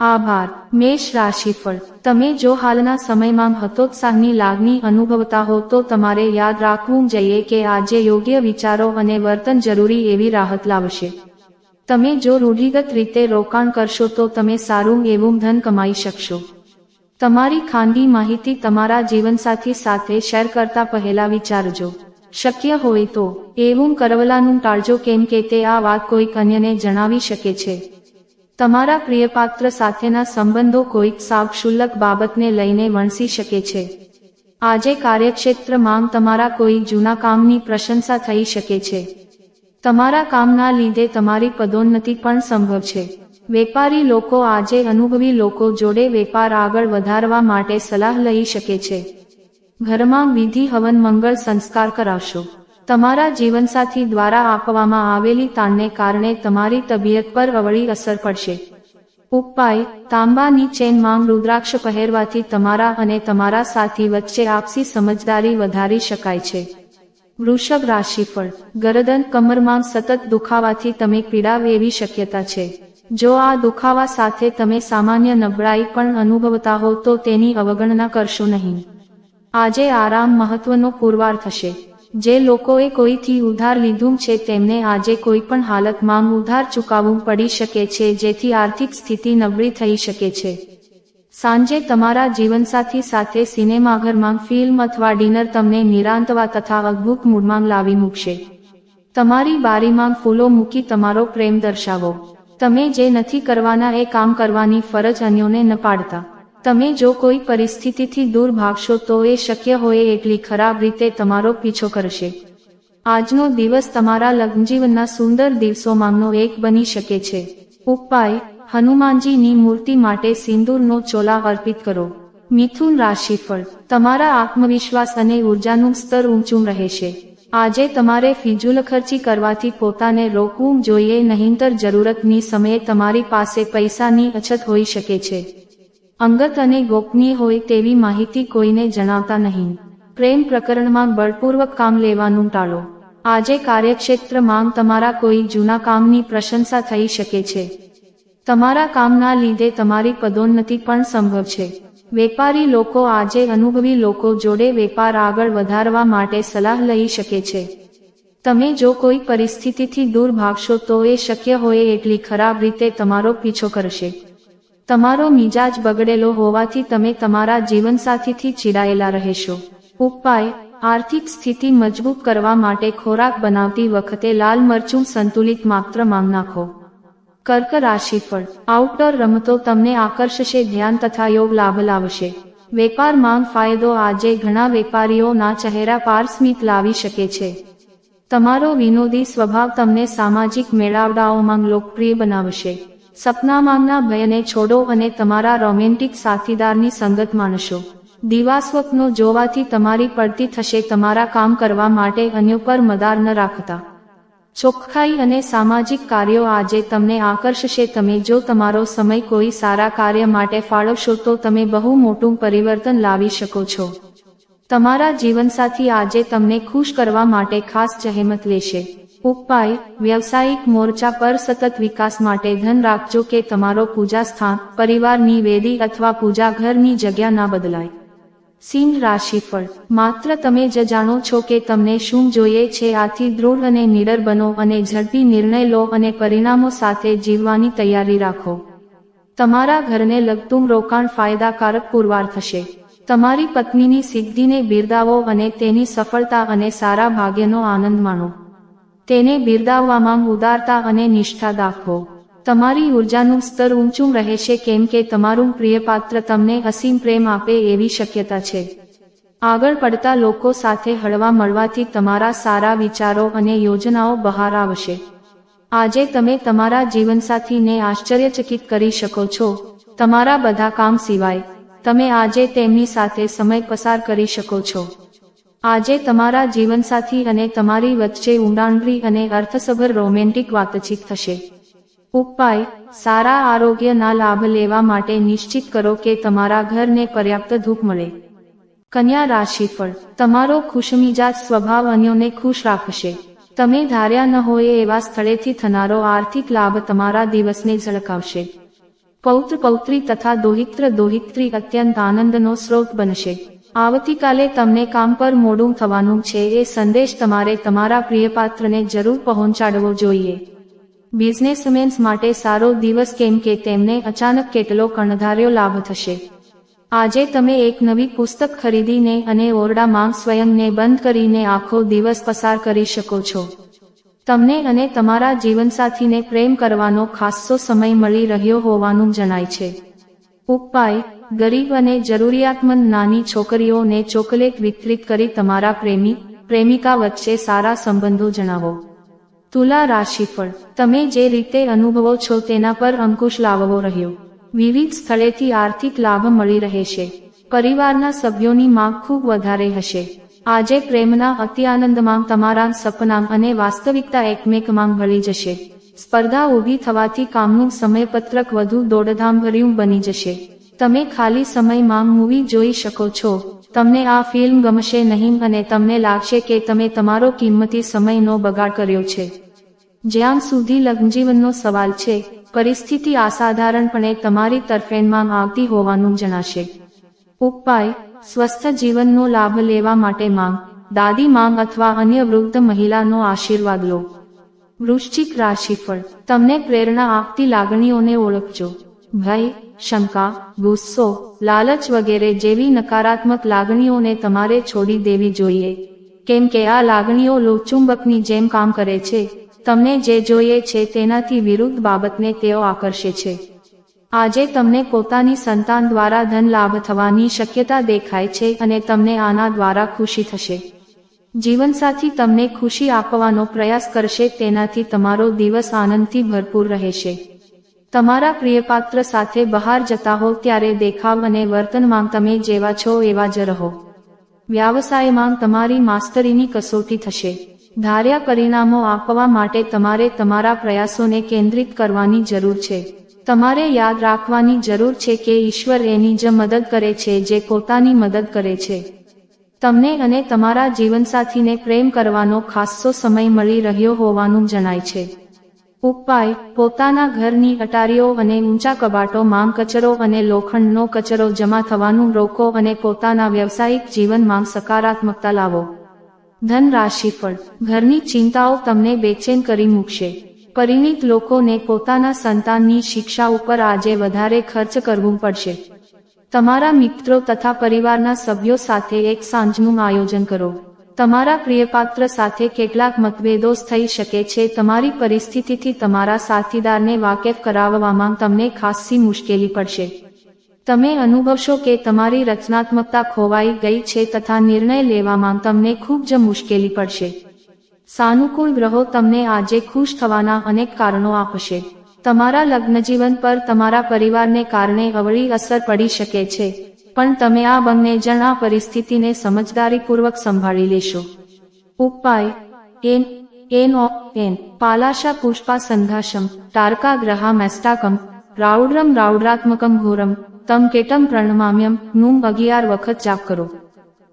આભાર. મેષ રાશિફળ. તમે જો હાલના સમયમાં હતોત્સાહની લાગણી અનુભવતા હો, તો તમારે યાદ રાખવું જોઈએ કે આજે યોગ્ય વિચારો અને વર્તન જરૂરી એવી રાહત લાવશે. તમે જો રૂઢિગત રીતે રોકાણ કરશો, તો તમે સારું એવું ધન કમાઈ શકશો. તમારી ખાનગી માહિતી તમારા જીવનસાથી સાથે શેર કરતા પહેલા વિચારજો. શક્ય હોય તો. એવું કરવલાનું ટાળજો, કેમ કે તે આ વાત કોઈક અન્યને જણાવી શકે છે. તમારા પ્રિયપાત્ર સાથેના સંબંધો કોઈક સાવ ક્ષુલ્લક બાબતને લઈને વણસી શકે છે. આજે કાર્યક્ષેત્રમાં તમારા કોઈ જૂના કામની પ્રશંસા થઈ શકે છે. તમારા કામના લીધે તમારી પદોન્નતિ પણ સંભવ છે. વેપારી લોકો આજે અનુભવી લોકો જોડે વેપાર આગળ વધારવા માટે સલાહ લઈ શકે છે. ઘરમાં વિધિ હવન મંગળ સંસ્કાર કરાવશો. તમારા જીવનસાથી દ્વારા આપવામાં આવેલી તાણને કારણે તમારી તબિયત પર અવળી અસર પડશે. ઉપાય, તાંબાની ચેનમાં રુદ્રાક્ષ પહેરવાથી તમારા અને તમારા સાથી વચ્ચે આપસી સમજદારી વધારી શકાય છે. વૃષભ રાશિફળ, ગરદન કમરમાં સતત દુખાવાથી તમે પીડાવ એવી શક્યતા છે. જો આ દુખાવા સાથે તમે સામાન્ય નબળાઈ પણ અનુભવતા હો તો તેની અવગણના કરશો નહીં. આજે આરામ મહત્વનો પુરવાર થશે. જે લોકોએ કોઈથી ઉધાર લીધું છે તેમને આજે કોઈ પણ હાલતમાં ઉધાર ચૂકવવું પડી શકે છે, જેથી આર્થિક સ્થિતિ નબળી થઈ શકે છે. સાંજે તમારા જીવનસાથી સાથે સિનેમાઘરમાં ફિલ્મ અથવા ડિનર તમને નિરાંતવા તથા અદ્ભુત મૂડમાં લાવી મૂકશે. તમારી બારીમાં ફૂલો મૂકી તમારો પ્રેમ દર્શાવો. તમે જે નથી કરવાના એ કામ કરવાની ફરજ અન્યોને ન પાડતા. તમે જો કોઈ પરિસ્થિતિથી દૂર ભાગશો તો એ શક્ય હોય એટલી ખરાબ રીતે તમારો પીછો કરશે. આજનો દિવસ તમારા લગ્નજીવનના સુંદર દિવસોમાંનો એક બની શકે છે. ઉપાય, હનુમાનજીની મૂર્તિ માટે સિંદૂરનો ચોલા અર્પિત કરો. મિથુન રાશિફળ, તમારા આત્મવિશ્વાસ અને ઉર્જાનું સ્તર ઊંચું રહેશે. આજે તમારે ફિજુલ ખર્ચી કરવાથી પોતાને રોકવું જોઈએ નહીંતર જરૂરતની સમયે તમારી પાસે પૈસાની અછત હોઈ શકે છે. અંગત અને ગોપનીય હોય તેવી માહિતી કોઈને જણાવતા નહીં. પ્રેમ પ્રકરણમાં બળપૂર્વક કામ લેવાનું ટાળો. આજે કાર્યક્ષેત્રમાં તમારા કોઈ જૂના કામની પ્રશંસા થઈ શકે છે. તમારા કામના લીધે તમારી પદોન્નતિ પણ સંભવ છે. વેપારી લોકો આજે અનુભવી લોકો જોડે વેપાર આગળ વધારવા માટે સલાહ લઈ શકે છે. તમે જો કોઈ પરિસ્થિતિથી દૂર ભાગશો તો એ શક્ય હોય એટલી ખરાબ રીતે તમારો પીછો કરશે. તમારો મિજાજ બગડેલો હોવાથી તમે તમારા જીવનસાથીથી ચીડાયેલા રહેશો. ઉપાય, આર્થિક સ્થિતિ મજબૂત કરવા માટે ખોરાક બનાવતી વખતે લાલ મરચું સંતુલિત માત્ર માંગ નાખો. કર્ક રાશિફળ આઉટડોર રમતો તમને આકર્ષશે, ધ્યાન તથા યોગ લાભ લાવશે. વેપાર માંગ ફાયદો આજે ઘણા વેપારીઓના ચહેરા પાર સ્મિત લાવી શકે છે. તમારો વિનોદી સ્વભાવ તમને સામાજિક મેળાવડાઓમાં લોકપ્રિય બનાવશે. સપનામાંના ભયને છોડો અને તમારા રોમેન્ટિક સાથીદારની સંગત માણશો. દિવાસ્વપ્નો જોવાથી તમારી પડતી થશે તમારા કામ કરવા માટે અન્ય પર મદાર ન રાખતા. ચોખ્ખાઈ અને સામાજિક કાર્યો આજે તમને આકર્ષશે તમે જો તમારો સમય કોઈ સારા કાર્ય માટે ફાળવશો તો તમે બહુ મોટું પરિવર્તન લાવી શકો છો. તમારા જીવનસાથી આજે તમને ખુશ કરવા માટે ખાસ જહેમત લેશે. ઉપાય, વ્યવસાયિક મોરચા પર સતત વિકાસ માટે ધન રાખજો કે તમારો પૂજા સ્થાન, પરિવારની વેદી અથવા પૂજા ઘરની જગ્યા ના બદલાય. સિંહ રાશિફળ માત્ર તમે જ જાણો છો કે તમને શું જોઈએ છે આથી દૃઢ અને નિડર બનો અને ઝડપી નિર્ણય લો અને પરિણામો સાથે જીવવાની તૈયારી રાખો. તમારા ઘરને લગતું રોકાણ ફાયદાકારક પુરવાર થશે. તમારી પત્નીની સિદ્ધિને બિરદાવો અને તેની સફળતા અને સારા ભાગ્યનો આનંદ માણો. તેને બિરદાવવામાં ઉદારતા અને નિષ્ઠા દાખવો. તમારી ઉર્જાનું સ્તર ઊંચું રહેશે કેમ કે તમારું પ્રિય પાત્ર તમને અસીમ પ્રેમ આપે એવી શક્યતા છે. આગળ પડતા લોકો સાથે હળવા મળવાથી તમારા સારા વિચારો અને યોજનાઓ બહાર આવશે. આજે તમે તમારા જીવનસાથીને આશ્ચર્યચકિત કરી શકો છો. તમારા બધા કામ સિવાય, તમે આજે તેમની સાથે સમય પસાર કરી શકો છો. આજે તમારા જીવનસાથી અને તમારી વચ્ચે ઊંડાણભરી અને અર્થસભર રોમેન્ટિક વાતચીત થશે. ઉપાય, સારા આરોગ્યના લાભ લેવા માટે નિશ્ચિત કરો કે તમારા ઘરને પર્યાપ્ત ધૂપ મળે. કન્યા રાશિફળ, તમારો ખુશમિજાજ સ્વભાવ અન્યોને ખુશ રાખશે. તમે ધાર્યા ન હોય એવા સ્થળેથી થનારો આર્થિક લાભ તમારા દિવસને ઝળકાવશે. પૌત્ર પૌત્રી તથા દોહિત્ર દોહિત્રી અત્યંત આનંદનો સ્ત્રોત બનશે. આવતીકાલે તમને કામ પર મોડું થવાનું છે એ સંદેશ તમારે તમારા પ્રિયપાત્રને જરૂર પહોંચાડવો જોઈએ. બિઝનેસમેન્સ માટે સારો દિવસ કેમ કે તેમને અચાનક કેટલો કણધાર્યો લાભ થશે. આજે તમે એક નવી પુસ્તક ખરીદીને અને ઓરડામાં સ્વયંને બંધ કરીને આખો દિવસ પસાર કરી શકો છો. તમને અને તમારા જીવનસાથીને પ્રેમ કરવાનો ખાસ્સો સમય મળી રહ્યો હોવાનું જણાય છે. ઉપાય ગરીબ અને જરૂરિયાતમંદ નાની છોકરીઓને ચોકલેટ વિતરિત કરી તમારા પ્રેમી, પ્રેમિકા વચ્ચે સારા સંબંધો જણાવો. તુલા રાશિફળ. તમે જે રીતે અનુભવો છો તેના પર અંકુશ લાવવો રહ્યો. વિવિધ સ્થળેથી આર્થિક લાભ મળી રહેશે. પરિવારના સભ્યોની માંગ ખૂબ વધારે હશે. આજે પ્રેમના અતિ આનંદમાં તમારા સપના અને વાસ્તવિકતા એકમેકમાં ભળી જશે. સ્પર્ધા ઊભી થવાથી કામનું સમયપત્રક વધુ દોડધામભર્યું બની જશે. તમે ખાલી સમયમાં મૂવી જોઈ શકો છો. તમને આ ફિલ્મ ગમશે નહીં અને તમને લાગશે કે તમે તમારો કિંમતી સમયનો બગાડ કર્યો છે. જ્યાં સુધી લગ્નજીવનનો સવાલ છે, પરિસ્થિતિ અસાધારણપણે તમારી તરફેણમાં આવતી હોવાનું જણાશે. ઉપાય, સ્વસ્થ જીવનનો લાભ લેવા માટે માંગ, દાદી માંગ અથવા અન્ય વૃદ્ધ મહિલાનો આશીર્વાદ લો. વૃશ્ચિક રાશિફળ, તમને પ્રેરણા આપતી લાગણીઓને ઓળખજો. ભય શંકા, ગુસ્સો, લાલચ વગેરે જેવી નકારાત્મક લાગણીઓને તમારે છોડી દેવી જોઈએ. કેમ કે આ લાગણીઓ લોચુંબકની જેમ કામ કરે છે. તમને જે જોઈએ છે તેનાથી વિરુદ્ધ બાબતને તેઓ આકર્ષે છે. આજે તમને પોતાની સંતાન દ્વારા ધન લાભ થવાની શક્યતા દેખાય છે અને તમને આના દ્વારા ખુશી થશે. જીવનસાથી તમને ખુશી આપવાનો પ્રયાસ કરશે તેનાથી તમારો દિવસ આનંદથી ભરપૂર રહેશે. તમારા પ્રિયપાત્ર સાથે બહાર જતા હો ત્યારે દેખાવ અને વર્તનમાં તમે જેવા છો એવા જ રહો. વ્યવસાયમાં તમારી માસ્તરીની કસોટી થશે. ધાર્યા પરિણામો આપવા માટે તમારે તમારા પ્રયાસોને કેન્દ્રિત કરવાની જરૂર છે. તમારે યાદ રાખવાની જરૂર છે કે ઈશ્વર એની જ મદદ કરે છે જે પોતાની મદદ કરે છે. તમને અને તમારા જીવનસાથીને પ્રેમ કરવાનો ખાસ્સો સમય મળી રહ્યો હોવાનું જણાય છે. ઉપાય પોતાના ઘરની અટારીઓ અને ઊંચા કબાટો માંગ કચરો અને લોખંડનો કચરો જમા થવાનું રોકો અને પોતાના વ્યવસાયિક જીવનમાં સકારાત્મકતા લાવો. ધન રાશિફળ ઘરની ચિંતાઓ તમને બેચેન કરી મૂકશે. પરિણિત લોકોને પોતાના સંતાનની શિક્ષા ઉપર આજે વધારે ખર્ચ કરવું પડશે. તમારા મિત્રો તથા પરિવારના સભ્યો સાથે એક સાંજનું આયોજન કરો. તમારા પ્રિયપાત્ર સાથે કેટલાક મતભેદો થઈ શકે છે. તમારી પરિસ્થિતિથી તમારા સાથીદારને વાકેફ કરાવવામાં તમને ખાસ્સી મુશ્કેલી પડશે. તમે અનુભવશો કે તમારી રચનાત્મકતા ખોવાઈ ગઈ છે તથા નિર્ણય લેવામાં તમને ખૂબ જ મુશ્કેલી પડશે. સાનુકૂળ ગ્રહો તમને આજે ખુશ થવાના અનેક કારણો આપશે. તમારા લગ્નજીવન પર તમારા પરિવારને કારણે અવળી અસર પડી શકે છે. પણ તમે આ બંને જણ આ પરિસ્થિતિને સમજદારીપૂર્વક સંભાળી લેશો. ઉપાય, એન એન ઓ, એન, પાલાશા પુષ્પા સંઘાશમ, તારકા ગ્રહા મેસ્ટાકમ રાઉડ્રમ રાઉડ્રાત્મકમ ઘોરમ, તમ કેટમ પ્રણમામ્યમનું અગિયાર વખત જાપ કરો.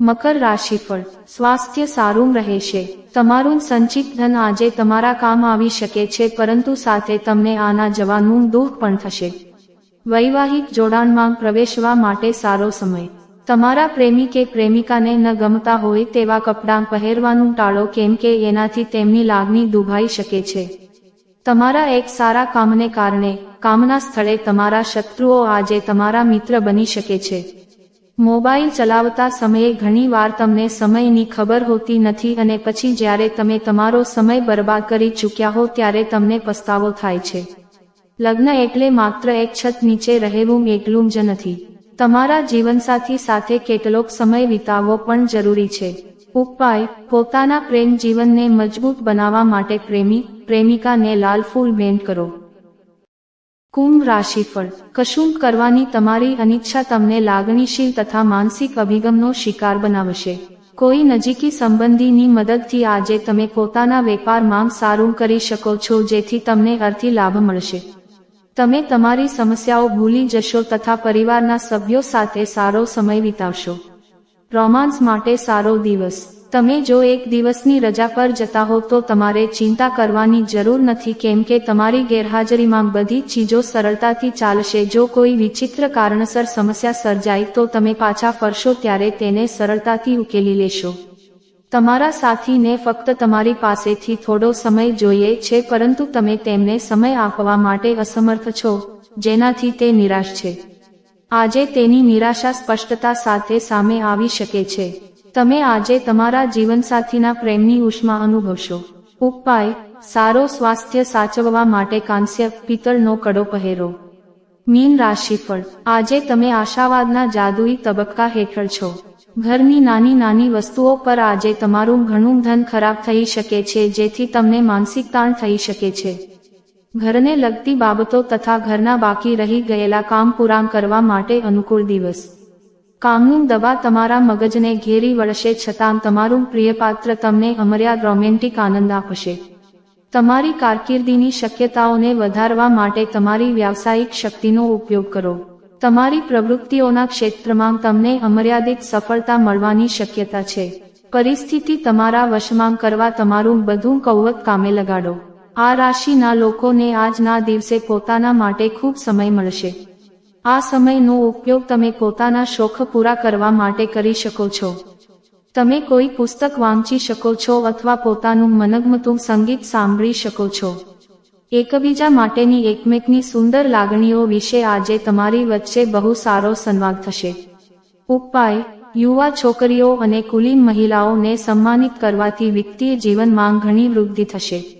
મકર રાશિફળ, સ્વાસ્થ્ય સારું રહેશે. તમારું સંચિત ધન આજે તમારા કામ આવી શકે છે, પરંતુ સાથે તમને આના જવાનું દુઃખ પણ થશે. વૈવાહિક જોડાણમાં પ્રવેશવા માટે સારો સમય. તમારા પ્રેમી કે પ્રેમિકાને ન ગમતા હોય તેવા કપડાં પહેરવાનું ટાળો કેમ કે એનાથી તેમની લાગણી દુભાઈ શકે છે. તમારા એક સારા કામને કારણે, કામના સ્થળે તમારા શત્રુઓ આજે તમારા મિત્ર બની શકે છે. મોબાઈલ ચલાવતા સમયે ઘણીવાર તમને સમયની ખબર હોતી નથી અને પછી જ્યારે તમે તમારો સમય બરબાદ કરી ચૂક્યા હો ત્યારે તમને પસ્તાવો થાય છે. લગ્ન એટલે માત્ર એક છત નીચે રહેવું એકલું જ નથી. તમારા જીવનસાથી સાથે કેટલોક સમય વિતાવવો પણ જરૂરી છે. ઉપાય, પોતાના પ્રેમ જીવનને મજબૂત બનાવવા માટે પ્રેમી, પ્રેમિકાને લાલ ફૂલ ભેટ કરો. કુંભ રાશિફળ. કશું કરવાની તમારી અનિચ્છા તમને લાગણીશીલ તથા માનસિક અભિગમનો શિકાર બનાવશે. કોઈ નજીકી સંબંધીની મદદથી આજે તમે પોતાના વેપારમાં સારું કરી શકો છો જેથી તમને અર્થી લાભ મળશે. તમે તમારી સમસ્યાઓ ભૂલી જશો તથા પરિવારના સભ્યો સાથે સારો સમય વિતાવશો. રોમાન્સ માટે સારો દિવસ. તમે જો એક દિવસની રજા પર જતા હો તો તમારે ચિંતા કરવાની જરૂર નથી કેમ કે તમારી ગેરહાજરીમાં બધી ચીજો સરળતાથી ચાલશે. જો કોઈ વિચિત્ર કારણસર સમસ્યા સર્જાય તો તમે પાછા ફરશો ત્યારે તેને સરળતાથી ઉકેલી લેશો. તમારા સાથીને ફક્ત તમારી પાસેથી થોડો સમય જોઈએ છે પરંતુ તમે તેમને સમય આપવા માટે અસમર્થ છો, જેનાથી તે નિરાશ છે. આજે તેની નિરાશા સ્પષ્ટતા સાથે સામે આવી શકે છે. તમે આજે તમારા જીવનસાથીના પ્રેમની ઉષ્મા અનુભવશો. ઉપાય, સારો સ્વાસ્થ્ય સાચવવા માટે કાંસ્ય, પિત્તળનો કડો પહેરો. મીન રાશિફળ. આજે તમે આશાવાદના જાદુઈ તબક્કા હેઠળ છો. ઘરની નાની નાની વસ્તુઓ પર આજે તમારું ઘણું ધન ખરાબ થઈ શકે છે, જેથી તમને માનસિક તાણ થઈ શકે છે. ઘરને લગતી બાબતો તથા ઘરના બાકી રહી ગયેલા કામ પૂરા કરવા માટે અનુકૂળ દિવસ. કામનું દવા તમારા મગજને ઘેરી વળશે, છતાં તમારું પ્રિયપાત્ર તમને અમર્યાદ રોમેન્ટિક આનંદ આપશે. તમારી કારકિર્દીની શક્યતાઓને વધારવા માટે તમારી વ્યાવસાયિક શક્તિનો ઉપયોગ કરો. તમારી પ્રવૃત્તિઓના ક્ષેત્રમાં તમને અમર્યાદિત સફળતા મળવાની શક્યતા છે. પરિસ્થિતિ તમારા વશમાં કરવા તમારું બધું કૌવત કામે લગાડો. આ રાશિના લોકોને આજના દિવસે પોતાના માટે ખૂબ સમય મળશે. આ સમયનો ઉપયોગ તમે પોતાના શોખ પૂરા કરવા માટે કરી શકો છો. તમે કોઈ પુસ્તક વાંચી શકો છો અથવા પોતાનું મનગમતું સંગીત સાંભળી શકો છો. એકબીજા માટેની એકમેકની સુંદર લાગણીઓ વિશે આજે તમારી વચ્ચે બહુ સારો સંવાદ થશે. ઉપાય, યુવા છોકરીઓ અને કુલીન મહિલાઓને સન્માનિત કરવાથી વ્યક્તિય જીવનમાં ઘણી વૃદ્ધિ થશે.